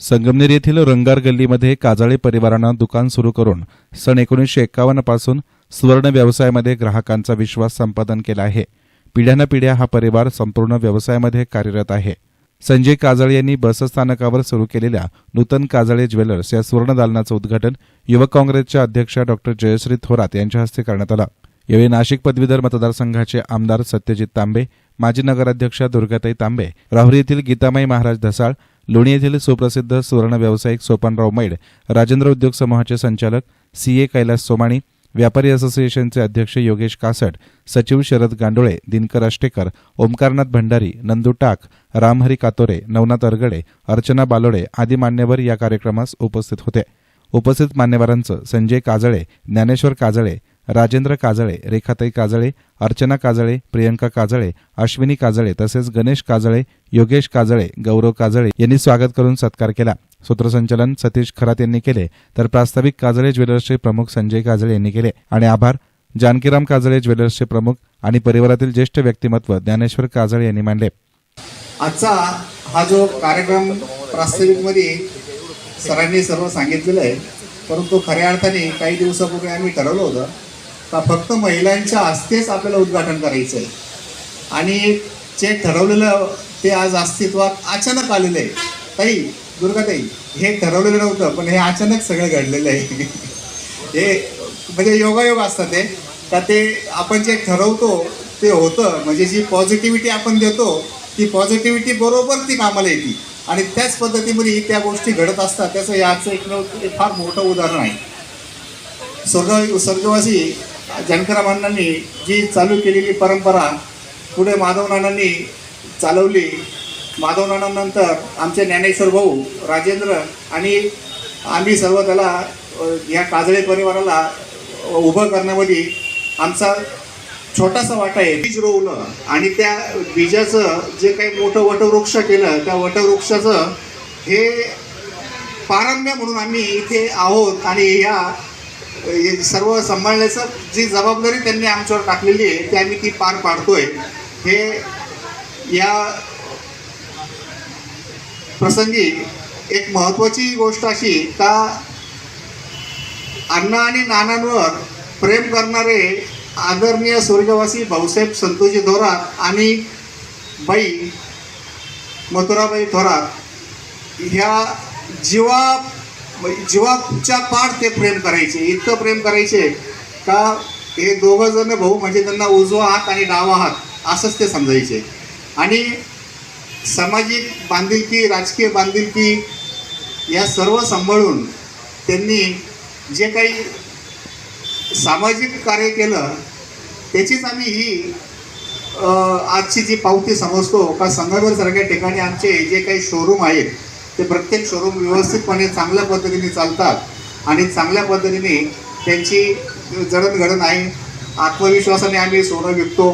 संगमनेर येथील रंगार गल्लीमध्ये काजाळे परिवारानं दुकान सुरू करून सन एकोणीसशे एक्कावन्नपासून सुवर्ण व्यवसायामध्ये ग्राहकांचा विश्वास संपादन केला आहे. पिढ्यानपिढ्या हा परिवार संपूर्ण व्यवसायामध्ये कार्यरत आहे. संजय काजळे यांनी बसस्थानकावर सुरू केलेल्या नूतन काजळे ज्वेलर्स या सुवर्ण दालनाचं उद्घाटन युवक काँग्रेसच्या अध्यक्षा डॉक्टर जयश्री थोरात यांच्या हस्ते करण्यात आलं. यावेळी नाशिक पदवीधर मतदारसंघाचे आमदार सत्यजित तांबे माजी नगराध्यक्षा दुर्गाताई तांबे राहुरी येथील गीतामाई महाराज धसाळ लोणी येथील सुप्रसिद्ध सुवर्ण व्यावसायिक सोपानराव मैड राजेंद्र उद्योग समूहाचे संचालक सी ए कैलास सोमाणी व्यापारी असोसिएशनचे अध्यक्ष योगेश कासट सचिव शरद गांडोळे दिनकर अष्टेकर ओमकारनाथ भंडारी नंदू टाक रामहरी कातोरे नवनाथ अरगडे अर्चना बालोडे आदी मान्यवर या कार्यक्रमास उपस्थित होते. उपस्थित मान्यवरांचं संजय काजळे ज्ञानेश्वर काजळे राजेंद्र काजळे रेखाताई काजळे अर्चना काजळे प्रियंका काजळे अश्विनी काजळे तसेच गणेश काजळे योगेश काजळे गौरव काजळे यांनी स्वागत करून सत्कार केला. सूत्रसंचलन सतीश खरात यांनी केले तर प्रास्ताविक काजळे ज्वेलर्सचे प्रमुख संजय काजळे यांनी केले. आणि आभार जानकीराम काजळे ज्वेलर्सचे प्रमुख आणि परिवारातील ज्येष्ठ व्यक्तिमत्व ज्ञानेश्वर काजळे यांनी मांडले आजचा हा जो कार्यक्रम प्रास्ताविकमध्ये सरांनी सर्व सांगितलेलं आहे परंतु खऱ्या अर्थाने काही दिवसापूर्वी आम्ही ठरवलं होतं का फक्त महिलांच्या हस्तेच आपल्याला उद्घाटन करायचं आहे आणि जे ठरवलेलं ते आज अस्तित्वात अचानक आलेलं आहे ताई दुर्गाताई हे ठरवलेलं नव्हतं पण हे अचानक सगळं घडलेलं आहे. हे म्हणजे योगायोग असतात ते. का ते आपण जे ठरवतो ते होतं. म्हणजे जी पॉझिटिव्हिटी आपण देतो ती पॉझिटिव्हिटी बरोबर ती कामाला येते. आणि त्याच पद्धतीमध्ये त्या गोष्टी घडत असतात. त्याचं याचं एक एक फार मोठं उदाहरण आहे. स्वर्ग स्वर्गवासी जानकराम अण्णांनी जी चालू केलेली परंपरा पुढे माधवनानांनी चालवली माधव आमचे ज्ञानेश्वर भाऊ राजेंद्र आणि आम्ही सर्व त्याला या काजळे परिवाराला उभं करण्यामध्ये आमचा छोटासा वाटा आहे. बीज रोवलं आणि त्या बीजाचं जे काही मोठं वटवृक्ष केलं त्या वटवृक्षाचं हे पारम्य म्हणून आम्ही इथे आहोत आणि ह्या हे सर्व सांभाळण्याचं जी जबाबदारी त्यांनी आमच्यावर टाकलेली आहे ते आम्ही ती पार पाडतोय. हे या प्रसंगी एक महत्त्वाची गोष्ट अशी का अण्णा आणि नानांवर प्रेम करणारे आदरणीय स्वर्गवासी भाऊसाहेब संतोषी थोरात आणि बाई मथुराबाई थोरात ह्या जीवा जीवाच्या पाठ ते प्रेम करायचे इतकं प्रेम करायचे का हे दोघं जण भाऊ म्हणजे त्यांना उजवा हात आणि डावा हात असंच ते समजायचे. आणि सामाजिक बांधिलकी राजकीय बांधिलकी या सर्व सांभाळून त्यांनी जे काही सामाजिक कार्य केलं त्याचीच आम्ही ही आजची जी पावती समजतो का संगमेरसारख्या ठिकाणी आमचे जे काही शोरूम आहेत ते प्रत्येक शोरूम व्यवस्थितपणे चांगल्या पद्धतीने चालतात. आणि चांगल्या पद्धतीने त्यांची जडणघडण आहे. आत्मविश्वासाने आम्ही सोनं विकतो.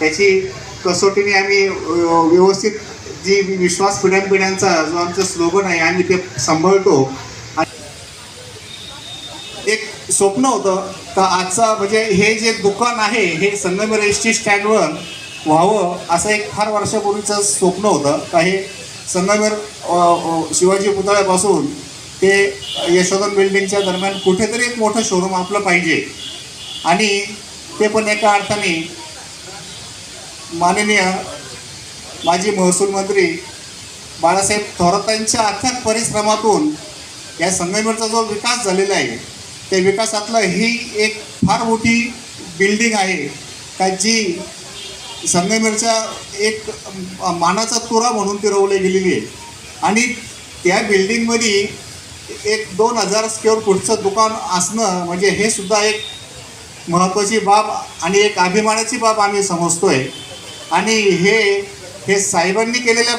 त्याची कसोटीने आम्ही व्यवस्थित जी विश्वास पिढ्यांपिढ्यांचा जो आमचं स्लोगन आहे आम्ही ते सांभाळतो. एक स्वप्न होतं तर आजचा म्हणजे हे जे दुकान आहे हे संगमेर एस टी स्टँडवर व्हावं असं एक फार वर्षापूर्वीचं स्वप्न होतं. का हे संगमेर शिवाजी पुतळ्यापासून ते यशोधन बिल्डिंगच्या दरम्यान कुठेतरी एक मोठं शोरूम आपलं पाहिजे. आणि ते पण एका अर्थाने माननीय माजी महसूल मंत्री बाळासाहेब थोरातांच्या अथक परिश्रमातून या संगमेरचा जो विकास झालेला आहे त्या विकासातलं ही एक फार मोठी बिल्डिंग आहे का जी संगमेरच्या एक मानाचा तुरा म्हणून ती रोवली गेलेली आहे. आणि त्या बिल्डिंगमध्ये एक दोन हजार स्क्वेअर फूटचं दुकान असणं म्हणजे हे सुद्धा एक महत्त्वाची बाब आणि एक अभिमानाची बाब आम्ही समजतोय. आणि हे हे साहेबांनी केलेल्या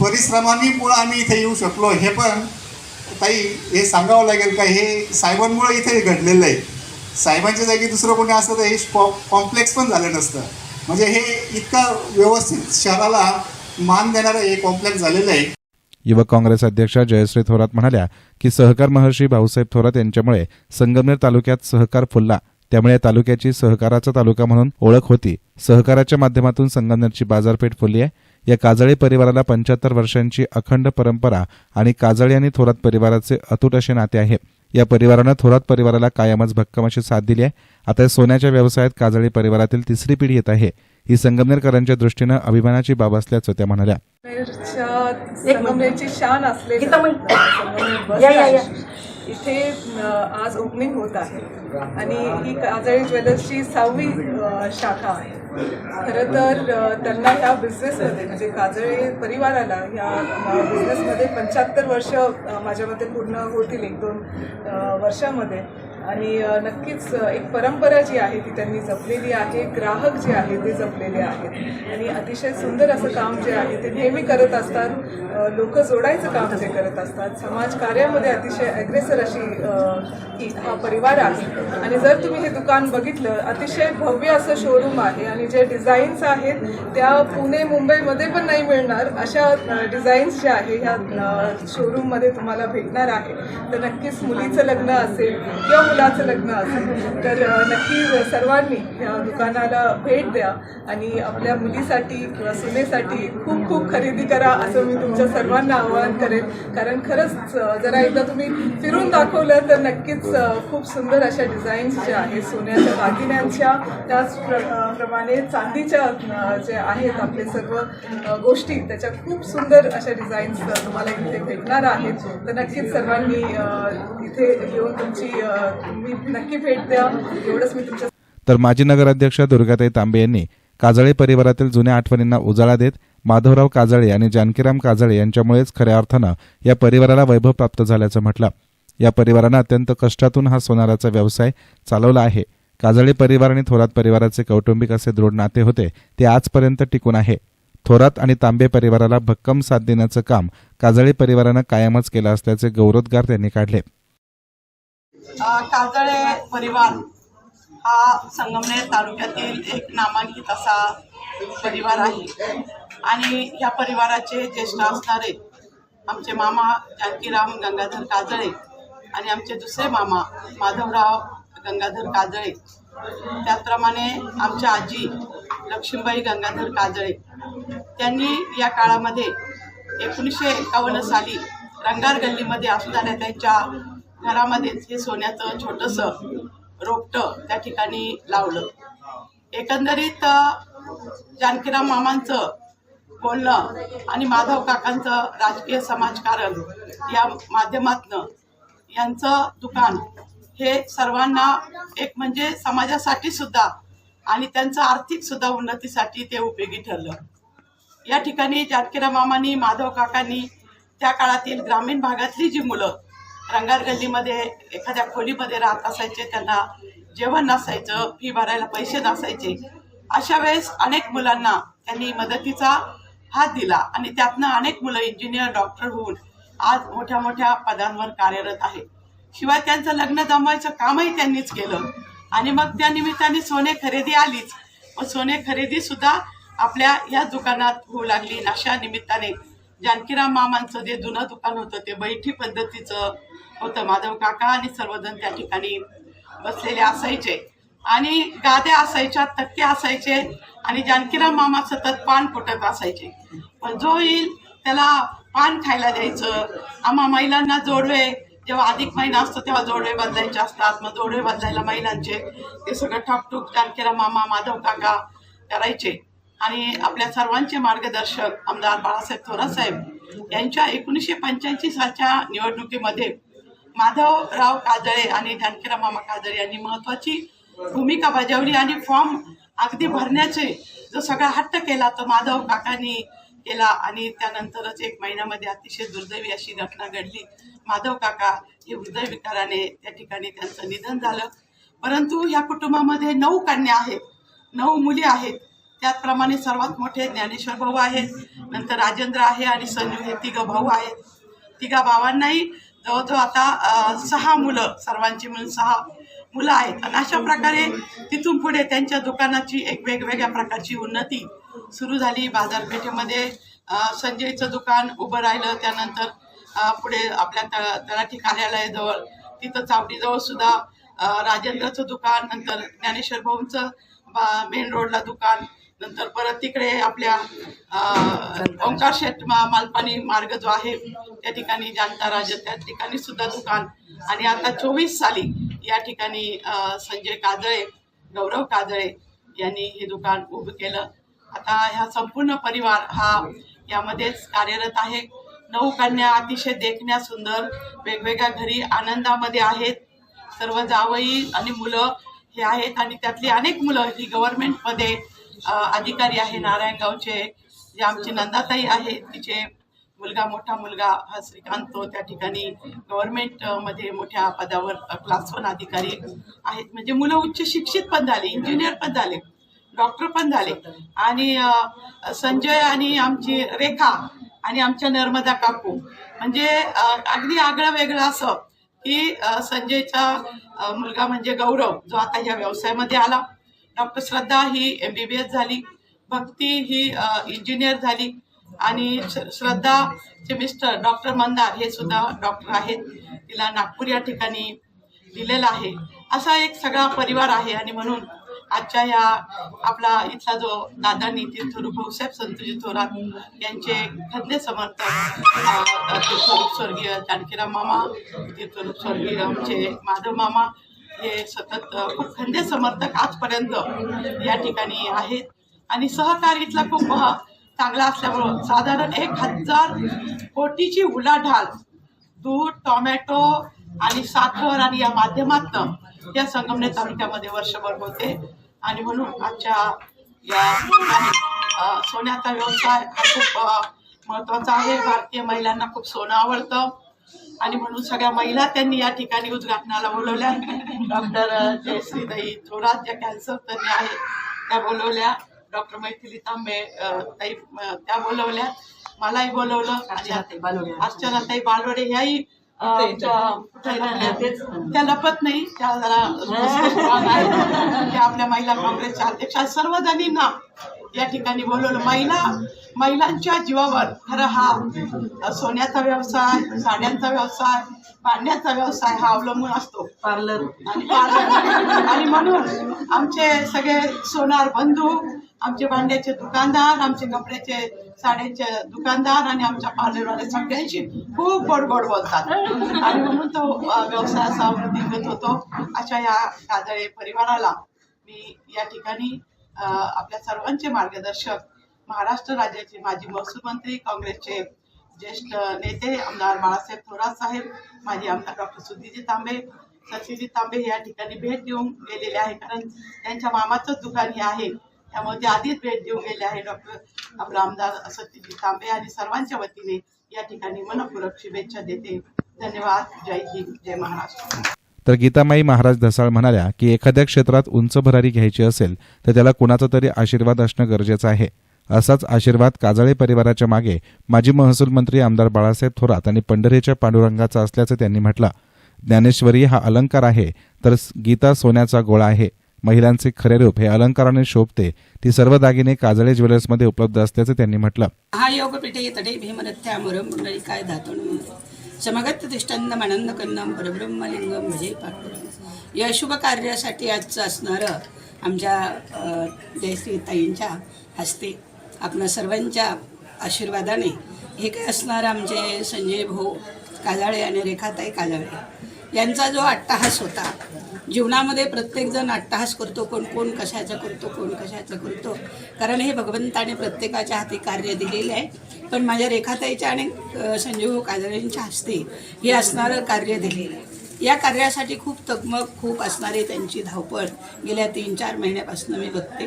परिश्रमांनीमुळं आम्ही इथे येऊ शकलो. हे पण ताई हे सांगावं लागेल का? हे साहेबांमुळं इथे घडलेलं आहे. साहेबांच्या जागी दुसरं कोणी असतं तर हे कॉम्प्लेक्स पण झालं नसतं. म्हणजे हे इतकं व्यवस्थित शहराला मान देणारं हे कॉम्प्लेक्स झालेलं आहे. युवक काँग्रेस अध्यक्षा जयश्री थोरात म्हणाल्या की सहकार महर्षी भाऊसाहेब थोरात यांच्यामुळे संगमनेर तालुक्यात सहकार फुलला. त्यामुळे या तालुक्याची सहकाराचा तालुका म्हणून ओळख होती. सहकाराच्या माध्यमातून संगमनेरची बाजारपेठ फुलली आहे. या काजळे परिवाराला पंच्याहत्तर वर्षांची अखंड परंपरा आणि काजळे आणि थोरात परिवाराचे अतूट असे नाते आहे. या परिवारानं थोरात परिवाराला कायमच भक्कम अशी साथ दिली आहे. आता या सोन्याच्या व्यवसायात काजळे परिवारातील तिसरी पिढी येत आहे. ही संगमनेरकरांच्या दृष्टीनं अभिमानाची बाब असल्याचं त्या म्हणाल्या. शान इथे आज ओपनिंग होत आहे. आणि ही काजळी ज्वेलर्सची सहावी शाखा आहे. खरं तर त्यांना ह्या बिझनेसमध्ये म्हणजे काजळे परिवाराला ह्या बिझनेसमध्ये पंच्याहत्तर वर्ष माझ्या मते पूर्ण होतील एक दोन वर्षामध्ये. आणि नक्कीच एक परंपरा जी आहे ती त्यांनी जपलेली आहे ग्राहक जे आहे ते जपलेले आहेत. आणि अतिशय सुंदर असं काम जे आहे ते नेहमी करत असतात. लोक जोडायचं काम ते करत असतात. समाज कार्यामध्ये अतिशय अग्रेसर अशी हा परिवार आहे. आणि जर तुम्ही हे दुकान बघितलं अतिशय भव्य असं शोरूम आहे आणि जे डिझाईन्स आहेत त्या पुणे मुंबईमध्ये पण नाही मिळणार. अशा डिझाईन्स ज्या आहे ह्या शोरूममध्ये तुम्हाला भेटणार आहे. तर नक्कीच मुलीचं लग्न असेल किंवा मुलाचं लग्न असेल तर नक्की सर्वांनी या दुकानाला भेट द्या आणि आपल्या मुलीसाठी किंवा सुनेसाठी खूप खूप खरेदी करा असं मी तुमच्या सर्वांना आवाहन करेन. कारण खरंच जरा एकदा तुम्ही फिरून दाखवलं तर नक्कीच खूप सुंदर अशा डिझाईन्स ज्या आहेत सोन्याच्या दागिन्यांच्या त्याच प्र- प्रमाणे चांदीच्या जे आहेत आपले सर्व गोष्टी त्याच्या खूप सुंदर अशा डिझाईन्स तुम्हाला इथे भेटणार आहेत. तर नक्कीच सर्वांनी इथे येऊन तुमची नक्की भेट द्या. एवढंच मी तुमच्या तर माजी नगराध्यक्ष दुर्गाताई तांबे यांनी काजळे परिवारातील जुन्या आठवणींना उजाळा देत माधवराव काजळे आणि जानकीराम काजळे यांच्यामुळेच खऱ्या अर्थानं या परिवाराला वैभव प्राप्त झाल्याचं म्हटलं. या परिवारानं अत्यंत कष्टातून हा सोनाराचा व्यवसाय चालवला आहे. काजळे परिवार आणि थोरात परिवाराचे कौटुंबिक असे दृढ नाते होते ते आजपर्यंत टिकून आहे. थोरात आणि तांबे परिवाराला भक्कम साथ देण्याचं काम काजळे परिवारानं कायमच केलं असल्याचे गौरवोद्गार त्यांनी काढले. काजळे परिवार हा संगमनेर तालुक्यातील एक नामांकित असा परिवार आहे. आणि ह्या परिवाराचे ज्येष्ठ असणारे आमचे मामा जानकीराम गंगाधर काजळे आणि आमचे दुसरे मामा माधवराव गंगाधर काजळे. त्याचप्रमाणे आमच्या आजी लक्ष्मीबाई गंगाधर काजळे. त्यांनी या काळामध्ये एकोणीसशे एकावन्न साली रंगार गल्लीमध्ये असणाऱ्या त्यांच्या घरामध्येच हे सोन्याचं छोटंसं रोपटं त्या ठिकाणी लावलं. एकंदरीत जानकीराम मामांचं बोलणं आणि माधव काकांचं राजकीय समाजकारण या माध्यमातनं यांचं दुकान हे सर्वांना एक म्हणजे समाजासाठी सुद्धा आणि त्यांचं आर्थिक सुद्धा उन्नतीसाठी ते उपयोगी ठरलं. या ठिकाणी जानकीराम मामांनी माधव काकांनी त्या काळातील ग्रामीण भागातली जी मुलं रंगार गल्लीमध्ये एखाद्या खोलीमध्ये राहत असायचे त्यांना जेवण नसायचं फी भरायला पैसे नसायचे. अशा वेळेस अनेक मुलांना त्यांनी मदतीचा हात दिला आणि त्यातनं अनेक मुलं इंजिनियर डॉक्टर होऊन आज मोठ्या मोठ्या पदांवर कार्यरत आहे शिवाय त्यांचं लग्न जमवायचं कामही त्यांनीच केलं. आणि मग त्या निमित्ताने सोने खरेदी आलीच. व सोने खरेदी सुद्धा आपल्या या दुकानात होऊ लागली अशा निमित्ताने जानकीराम मामांचं जे जुनं दुकान होतं ते बैठी पद्धतीचं होतं. माधव काका आणि सर्वजण त्या ठिकाणी बसलेले असायचे. आणि गाद्या असायच्या तक्के असायचे आणि जानकीराम मामा सतत पान फुटत असायचे. पण जो येईल त्याला पान खायला द्यायचं. आम्हा महिलांना जोडवे जेव्हा अधिक महिना असतो तेव्हा जोडवे बदलायचे असतात. मग जोडवे बदलायला महिलांचे ते सगळं ठाकटूक जानकीराम मामा माधव काका करायचे. आणि आपल्या सर्वांचे मार्गदर्शक आमदार बाळासाहेब थोरासाहेब यांच्या एकोणीसशे पंच्याऐंशी सालच्या निवडणुकीमध्ये माधवराव काजळे आणि जानकीराम मामा काजळे यांनी महत्वाची भूमिका बजावली आणि फॉर्म अगदी भरण्याचे जो सगळा हट्ट केला तो माधव काकांनी केला आणि त्यानंतरच एक महिन्यामध्ये अतिशय दुर्दैवी अशी घटना घडली. माधव काका हे हृदयविकाराने त्या ठिकाणी त्यांचं निधन झालं. परंतु ह्या कुटुंबामध्ये नऊ कन्या आहेत नऊ मुली आहेत. त्याचप्रमाणे सर्वात मोठे ज्ञानेश्वर भाऊ आहेत नंतर राजेंद्र आहे आणि संजू हे तिघं भाऊ आहेत. तिघा भावांनाही जवळजवळ आता सहा मुलं सर्वांची मिळून सहा मुलं आहेत. आणि अशा प्रकारे तिथून पुढे त्यांच्या दुकानाची एक वेगवेगळ्या प्रकारची उन्नती सुरू झाली. बाजारपेठेमध्ये संजयचं दुकान उभं राहिलं. त्यानंतर पुढे आपल्या त तलाठी कार्यालयाजवळ तिथं चावडीजवळ सुद्धा राजेंद्रचं दुकान नंतर ज्ञानेश्वर भाऊंचं मेन रोडला दुकान नंतर परत तिकडे आपल्या ओंकार शेठ मालपाणी मार्ग जो आहे त्या ठिकाणी जाणता राजा त्या ठिकाणी सुद्धा दुकान. आणि आता चोवीस साली या ठिकाणी संजय काजळे गौरव काजळे यांनी हे दुकान उभं केलं. आता ह्या संपूर्ण परिवार हा यामध्येच कार्यरत आहे. नऊ कन्या अतिशय देखण्या सुंदर वेगवेगळ्या घरी आनंदामध्ये आहेत. सर्व जावई आणि मुलं हे आहेत आणि त्यातली अनेक मुलं ही गव्हर्नमेंटमध्ये अधिकारी आहे. नारायणगावचे जे आमची नंदाताई आहे तिचे मुलगा मोठा मुलगा हा श्रीकांत तो त्या ठिकाणी गव्हर्नमेंटमध्ये मोठ्या पदावर क्लास वन अधिकारी आहेत. म्हणजे मुलं उच्च शिक्षित पण झाले इंजिनियर पण झाले डॉक्टर पण झाले. आणि संजय आणि आमची रेखा आणि आमच्या नर्मदा काकू. म्हणजे अगदी आगळं वेगळं असं की संजयचा मुलगा म्हणजे गौरव जो आता ह्या व्यवसायामध्ये आला. डॉक्टर श्रद्धा ही एम बी बी एस झाली. भक्ती ही इंजिनियर झाली. आणि श्रद्धाचे मिस्टर डॉक्टर मंदार हे सुद्धा डॉक्टर आहेत. तिला नागपूर या ठिकाणी दिलेला आहे. असा एक सगळा परिवार आहे. आणि म्हणून आजच्या या आपला इथला जो दादांनी तीर्थरूप भाऊसाहेब संतजी थोरात यांचे खंदे समर्थक तीर्थरूप स्वर्गीय जानकीराम मामा तीर्थरूप स्वर्गीय आमचे माधव मामा हे सतत खूप खंदे समर्थक आजपर्यंत या ठिकाणी आहेत. आणि सहकार इथला खूप चांगला असल्यामुळं साधारण एक हजार कोटीची उलाढाल दूध टोमॅटो आणि साखर आणि या माध्यमातनं या संगमनेर तालुक्यामध्ये वर्षभर होते. आणि म्हणून आजच्या या सोन्याचा व्यवसाय हा खूप अ, महत्त्वाचा आहे. भारतीय महिलांना खूप सोनं आवडतं. आणि म्हणून सगळ्या महिला त्यांनी या ठिकाणी उद्घाटनाला बोलवल्या. डॉक्टर जयश्रीताई थोरात ज्या कॅन्सर तज्ञ आहेत त्या बोलवल्या. डॉक्टर मैथिली तांबे ताई त्या बोलवल्या. मलाही बोलवलं. आणि अर्चनाताई बालवडे ह्याही त्या लपत नाही त्या जरा आपल्या महिला काँग्रेसच्या अध्यक्षा सर्व जणींना या ठिकाणी बोलवलं. महिला महिलांच्या जीवावर खरं हा सोन्याचा व्यवसाय साड्यांचा व्यवसाय भांड्याचा व्यवसाय हा अवलंबून असतो. पार्लर. आणि पार्लर. आणि म्हणून आमचे सगळे सोनार बंधू आमचे भांड्याचे दुकानदार आमचे कपड्याचे साड्यांचे दुकानदार आणि आमच्या पार्लरवाले सगळ्यांशी खूप गोड गोड बोलतात. आणि म्हणून तो अ, व्यवसाय असा वृद्धिंगत होतो. अशा या काजळे परिवाराला मी या ठिकाणी आपल्या सर्वांचे मार्गदर्शक महाराष्ट्र राज्याचे माजी महसूल मंत्री काँग्रेसचे ज्येष्ठ नेते आमदार बाळासाहेब थोरात साहेब माजी आमदार डॉक्टर सुधीजी तांबे सचिजी तांबे या ठिकाणी भेट देऊन गेलेले आहे. कारण त्यांच्या मामाचंच दुकान हे आहे. त्यामुळे ते आधीच भेट देऊन गेले आहे डॉक्टर आपला आमदार सचिजी तांबे आणि सर्वांच्या वतीने या ठिकाणी मनपूरक शुभेच्छा देते. धन्यवाद. जय हिंद. जय महाराष्ट्र. तर गीतामाई महाराज धसाळ म्हणाल्या की एखाद्या क्षेत्रात उंच भरारी घ्यायची असेल तर त्याला कुणाचा तरी आशीर्वाद असणं गरजेचं आहे. असाच आशीर्वाद काजळे परिवाराच्या मागे माजी महसूल मंत्री आमदार बाळासाहेब थोरात आणि पंढरीच्या पांडुरंगाचा असल्याचं त्यांनी म्हटलं. ज्ञानेश्वरी हा अलंकार आहे तर गीता सोन्याचा गोळा आहे. महिलांचे खरे रूप हे अलंकाराने शोभते. ती सर्व दागिने काजळे ज्वेलर्समध्ये उपलब्ध असल्याचं त्यांनी म्हटलं. हा योगपीठे तडे भीमरथ्यामरं कन्नम परब्रह्मलिंगम म्हणजे पाठपुरम या शुभ कार्यासाठी आजचं असणारं आमच्या अ, जयश्री ताईंच्या हस्ते आपल्या सर्वांच्या आशीर्वादाने हे काय असणार आमचे संजय भाऊ काजाळे आणि रेखाताई काजाळे. यांचा जो अट्टाहास होता जीवनामध्ये प्रत्येकजण अट्टहास करतो कोण कोण कशाचं करतो कोण कशाचं करतो. कारण हे भगवंताने प्रत्येकाच्या हाती कार्य दिलेले आहे. पण माझ्या रेखाताईच्या आणि संजीव काजळेंच्या हस्ते हे असणारं कार्य दिलेलं आहे. या कार्यासाठी खूप तगमग खूप असणारी त्यांची धावपळ गेल्या तीन चार महिन्यापासून मी बघते.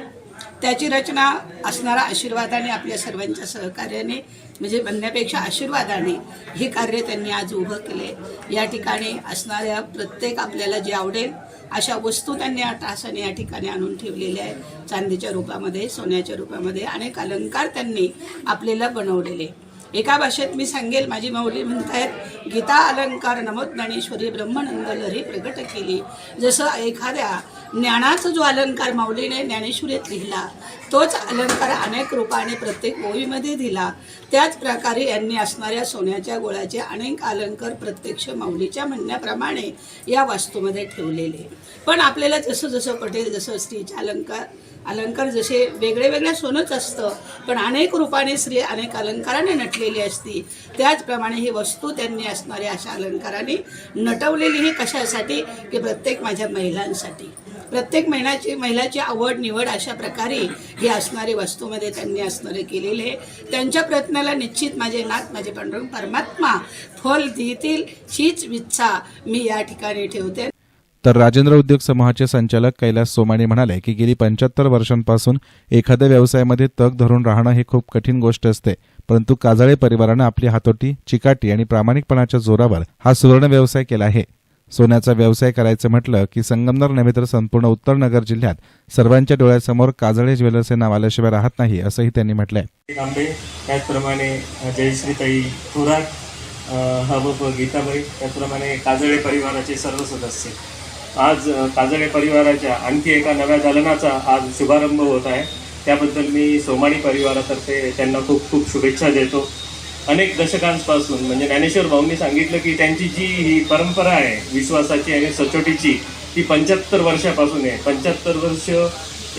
त्याची रचना असणारा आशीर्वादाने आपल्या सर्वांच्या सहकार्याने म्हणजे म्हणण्यापेक्षा आशीर्वादाने हे कार्य त्यांनी आज उभं केले या ठिकाणी असणाऱ्या प्रत्येक आपल्याला जे आवडेल अशा वस्तू त्यांनी अट्टहासाने या ठिकाणी आणून ठेवलेल्या आहेत. चांदीच्या रूपामध्ये सोन्याच्या रूपामध्ये अनेक अलंकार त्यांनी आपल्याला बनवलेले. एका भाषेत मी सांगेल माझी माऊली म्हणतायत गीता अलंकार नमोद ज्ञानेश्वरी ब्रह्मानंद लहरी प्रगट केली. जसं एखाद्या ज्ञानाचा जो अलंकार माऊलीने ज्ञानेश्वरीत लिहिला तोच अलंकार अनेक रूपाने प्रत्येक ओळीमध्ये दिला. त्याच प्रकारे यांनी असणाऱ्या सोन्याच्या गोळ्याचे अनेक अलंकार प्रत्यक्ष माऊलीच्या म्हणण्याप्रमाणे या वास्तूमध्ये ठेवलेले. पण आपल्याला जसं जसं पटेल जसं स्त्रीचे अलंकार अलंकार जसे वेगळे वेगळे सोनंच असतं पण अनेक रूपाने स्त्री अनेक अलंकाराने नटलेली असती. त्याचप्रमाणे ही वस्तू त्यांनी असणाऱ्या अशा अलंकाराने नटवलेली ही कशासाठी? की प्रत्येक माझ्या महिलांसाठी. प्रत्येक महिलाची महिलाची आवड निवड अशा प्रकारे ही असणारी वस्तूमध्ये त्यांनी असणारे केलेले. त्यांच्या प्रयत्नाला निश्चित माझे नाथ माझे पांडुरंग परमात्मा फल देतील हीच इच्छा मी या ठिकाणी ठेवते. तर राजेंद्र उद्योग समूहाचे संचालक कैलास सोमाणी म्हणाले की गेली पंच्याहत्तर वर्षांपासून एखाद्या व्यवसायामध्ये तग धरून राहणं हे खूप कठीण गोष्ट असते. परंतु काजळे परिवारानं आपली हातोटी चिकाटी आणि प्रामाणिकपणाच्या जोरावर हा सुवर्ण व्यवसाय केला आहे. सोन्याचा व्यवसाय करायचं म्हटलं की संगमनर नव्हे तर संपूर्ण उत्तर नगर जिल्ह्यात सर्वांच्या डोळ्यासमोर काजळे ज्वेलर्स हे नाव आल्याशिवाय राहत नाही असंही त्यांनी म्हटलंय. त्याचप्रमाणे जयश्रीताई थोरात हबप गीताबाई त्याचप्रमाणे काजळे परिवाराचे सर्व सदस्य. आज काजळे परिवाराच्या आणखी एका नव्या दालनाचा आज शुभारंभ होत आहे. त्याबद्दल मी सोमाणी परिवारातर्फे त्यांना खूप खूप शुभेच्छा देतो. अनेक दशकांपासून म्हणजे ज्ञानेश्वर भाऊंनी सांगितलं की त्यांची जी ही परंपरा आहे विश्वासाची आणि सचोटीची ती पंच्याहत्तर वर्षापासून आहे. पंच्याहत्तर वर्ष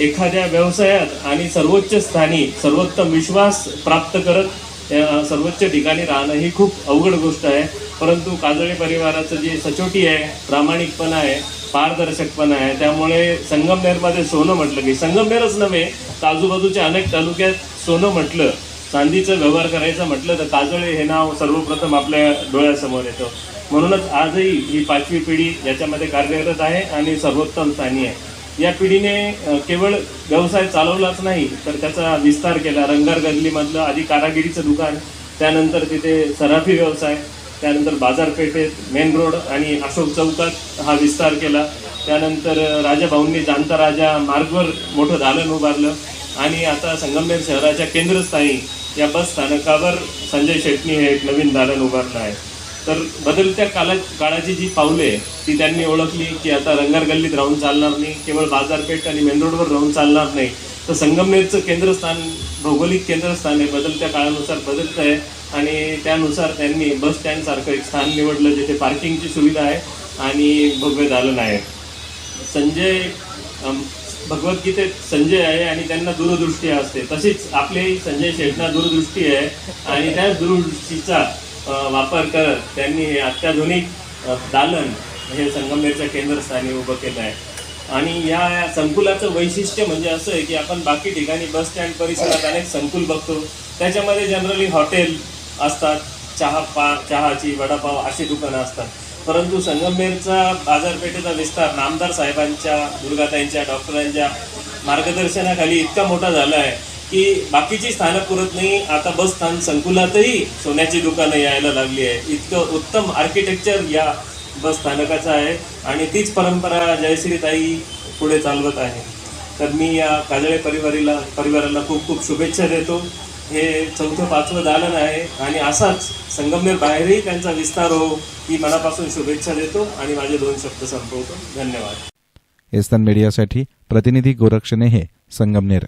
एखाद्या व्यवसायात आणि सर्वोच्च स्थानी सर्वोत्तम विश्वास प्राप्त करत सर्वोच्च ठिकाणी राहणं ही खूप अवघड गोष्ट आहे. परंतु काजळे परिवाराचं जे सचोटी आहे प्रामाणिकपणा आहे पारदर्शकपणा आहे. त्यामुळे संगमनेरमध्ये सोनं म्हटलं की संगमनेरच नव्हे तर आजूबाजूच्या अनेक तालुक्यात सोनं म्हटलं चांदीचं व्यवहार करायचं म्हटलं तर काजळे हे नाव सर्वप्रथम आपल्या डोळ्यासमोर येतं. म्हणूनच आजही ही पाचवी पिढी याच्यामध्ये कार्यरत आहे आणि सर्वोत्तम स्थानी आहे. या पिढीने केवळ व्यवसाय चालवलाच नाही तर त्याचा विस्तार केला. रंगार गल्लीमधलं आधी कारागिरीचं दुकान त्यानंतर तिथे सराफी व्यवसाय त्यानंतर बाजारपेठेत मेन रोड आणि अशोक चौकात हा विस्तार केला. त्यानंतर राजाभाऊंनी जाणता राजा मार्गवर मोठं दालन उभारलं आणि आता संगमनेर शहराच्या केंद्रस्थानी या बस स्थानकावर संजय शेट्टी हे एक नवीन दालन उभारलं आहे. तर बदलत्या काला काळाची जी पावले ती त्यांनी ओळखली की आता रंगार गल्लीत राहून चालणार नाही केवळ बाजारपेठ आणि मेन रोडवर राहून चालणार नाही. तर संगमनेरचं केंद्रस्थान भौगोलिक केंद्रस्थान हे बदलत्या काळानुसार बदलत आहे. आणि त्यानुसार त्यांनी बस स्टँडसारखं एक स्थान निवडलं जिथे पार्किंगची सुविधा आहे आणि भव्य दालन आहे. संजय भगवद्गीतेत संजय आहे आणि त्यांना दूरदृष्टी असते. तशीच आपले संजय शेठना दूरदृष्टी आहे आणि त्या दूरदृष्टीचा वापर करत त्यांनी हे अत्याधुनिक दालन हे संगमनेरच्या केंद्रस्थानी उभं केलं आहे. आणि या संकुलाचं वैशिष्ट्य म्हणजे असं आहे की आपण बाकी ठिकाणी बस स्टँड परिसरात अनेक संकुल बघतो. त्याच्यामध्ये जनरली हॉटेल असतात. चहा पा चहाची वडापाव अशी दुकानं असतात. परंतु संगमनेरचा बाजारपेठेचा विस्तार नामदार साहेबांच्या दुर्गाताईंच्या डॉक्टरांच्या मार्गदर्शनाखाली इतका मोठा झाला आहे की बाकीची स्थानं पुरत नाही. आता बस स्थान संकुलातही सोन्याची दुकानं यायला लागली आहे. इतकं उत्तम आर्किटेक्चर या बस स्थानकाचं आहे आणि तीच परंपरा जयश्रीताई पुढे चालवत आहे. तर मी या काजळे परिवारीला परिवाराला खूप खूप शुभेच्छा देतो. हे चौथं पाचवं दालन आहे. आणि असाच संगमनेर बाहेरही त्यांचा विस्तार हो ही मनापासून शुभेच्छा देतो आणि माझे दोन शब्द संपवतो. धन्यवाद. एस्तन मीडियासाठी प्रतिनिधी गोरक्षणे हे संगमनेर.